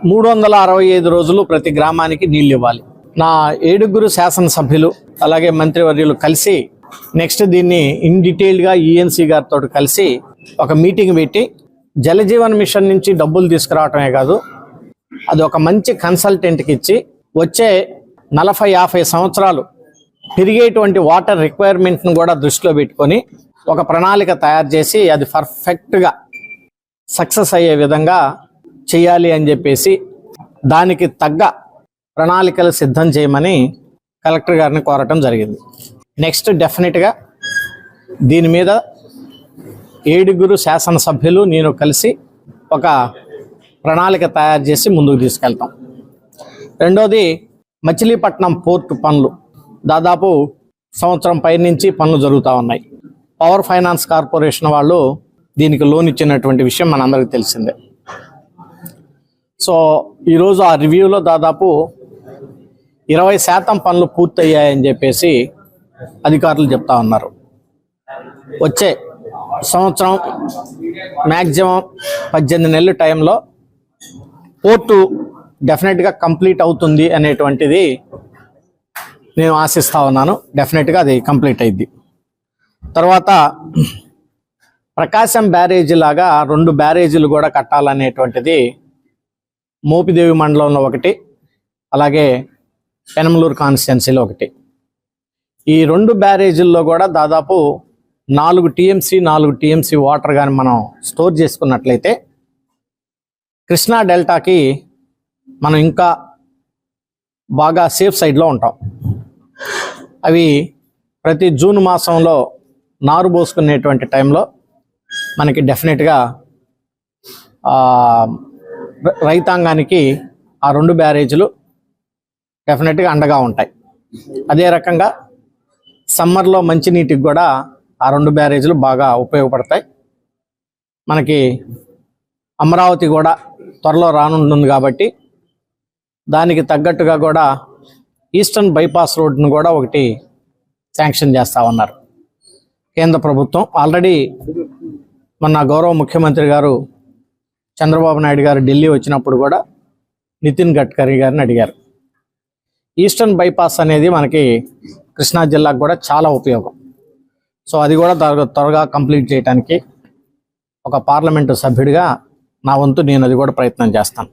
మూడు వందల అరవై ఐదు రోజులు ప్రతి గ్రామానికి నీళ్ళు ఇవ్వాలి నా ఏడుగురు శాసనసభ్యులు అలాగే మంత్రివర్యులు కలిసి నెక్స్ట్ దీన్ని ఇన్ డీటెయిల్డ్గా ఈఎన్సీ గారితో కలిసి ఒక మీటింగ్ పెట్టి జలజీవన్ మిషన్ నుంచి డబ్బులు తీసుకురావటమే కాదు అది ఒక మంచి కన్సల్టెంట్కి ఇచ్చి వచ్చే నలభై యాభై సంవత్సరాలు పెరిగేటువంటి వాటర్ రిక్వైర్మెంట్ను కూడా దృష్టిలో పెట్టుకొని ఒక ప్రణాళిక తయారు చేసి అది పర్ఫెక్ట్గా సక్సెస్ అయ్యే విధంగా చేయాలి అని చెప్పేసి దానికి తగ్గ ప్రణాళికలు సిద్ధం చేయమని కలెక్టర్ గారిని కోరటం జరిగింది. నెక్స్ట్ డెఫినెట్గా దీని మీద ఏడుగురు శాసనసభ్యులు నేను కలిసి ఒక ప్రణాళిక తయారు చేసి ముందుకు తీసుకెళ్తాం. రెండోది మచిలీపట్నం పోర్టు పనులు. దాదాపు సంవత్సరం పై నుంచి పనులు జరుగుతూ ఉన్నాయి. పవర్ ఫైనాన్స్ కార్పొరేషన్ వాళ్ళు దీనికి లోన్ ఇచ్చినటువంటి విషయం మనందరికీ తెలిసిందే. సో ఈరోజు ఆ రివ్యూలో దాదాపు ఇరవై శాతం పనులు పూర్తయ్యాయని చెప్పేసి అధికారులు చెప్తా ఉన్నారు. వచ్చే సంవత్సరం మ్యాక్సిమం పద్దెనిమిది నెలల టైంలో పోర్టు డెఫినెట్గా కంప్లీట్ అవుతుంది అనేటువంటిది నేను ఆశిస్తా ఉన్నాను. డెఫినెట్గా అది కంప్లీట్ అయింది తర్వాత ప్రకాశం బ్యారేజీ లాగా రెండు బ్యారేజీలు కూడా కట్టాలనేటువంటిది మోపిదేవి మండలంలో ఒకటి అలాగే పెనమలూరు కాన్స్టిట్యున్సీలో ఒకటి. ఈ రెండు బ్యారేజీల్లో కూడా దాదాపు నాలుగు టీఎంసీ నాలుగు టీఎంసీ వాటర్ కానీ మనం స్టోర్ చేసుకున్నట్లయితే కృష్ణా డెల్టాకి మనం ఇంకా బాగా సేఫ్ సైడ్లో ఉంటాం. అవి ప్రతి జూన్ మాసంలో నారు పోసుకునేటువంటి టైంలో మనకి డెఫినెట్గా రైతాంగానికి ఆ రెండు బ్యారేజీలు డెఫినెట్గా అండగా ఉంటాయి. అదే రకంగా సమ్మర్లో మంచినీటికి కూడా ఆ రెండు బ్యారేజీలు బాగా ఉపయోగపడతాయి. మనకి అమరావతి కూడా త్వరలో రానుంటుంది కాబట్టి దానికి తగ్గట్టుగా కూడా ఈస్టర్న్ బైపాస్ రోడ్ను కూడా ఒకటి శాంక్షన్ చేస్తా ఉన్నారు కేంద్ర ప్రభుత్వం ఆల్రెడీ మొన్న గౌరవ ముఖ్యమంత్రి గారు చంద్రబాబు నాయుడు గారు ఢిల్లీ వచ్చినప్పుడు కూడా నితిన్ గడ్కరీ గారిని అడిగారు. ఈస్టర్న్ బైపాస్ అనేది మనకి కృష్ణా జిల్లాకు కూడా చాలా ఉపయోగం. సో అది కూడా త్వరగా- త్వరగా కంప్లీట్ చేయడానికి ఒక పార్లమెంటు సభ్యుడిగా నా వంతు నేను అది కూడా ప్రయత్నం చేస్తాను.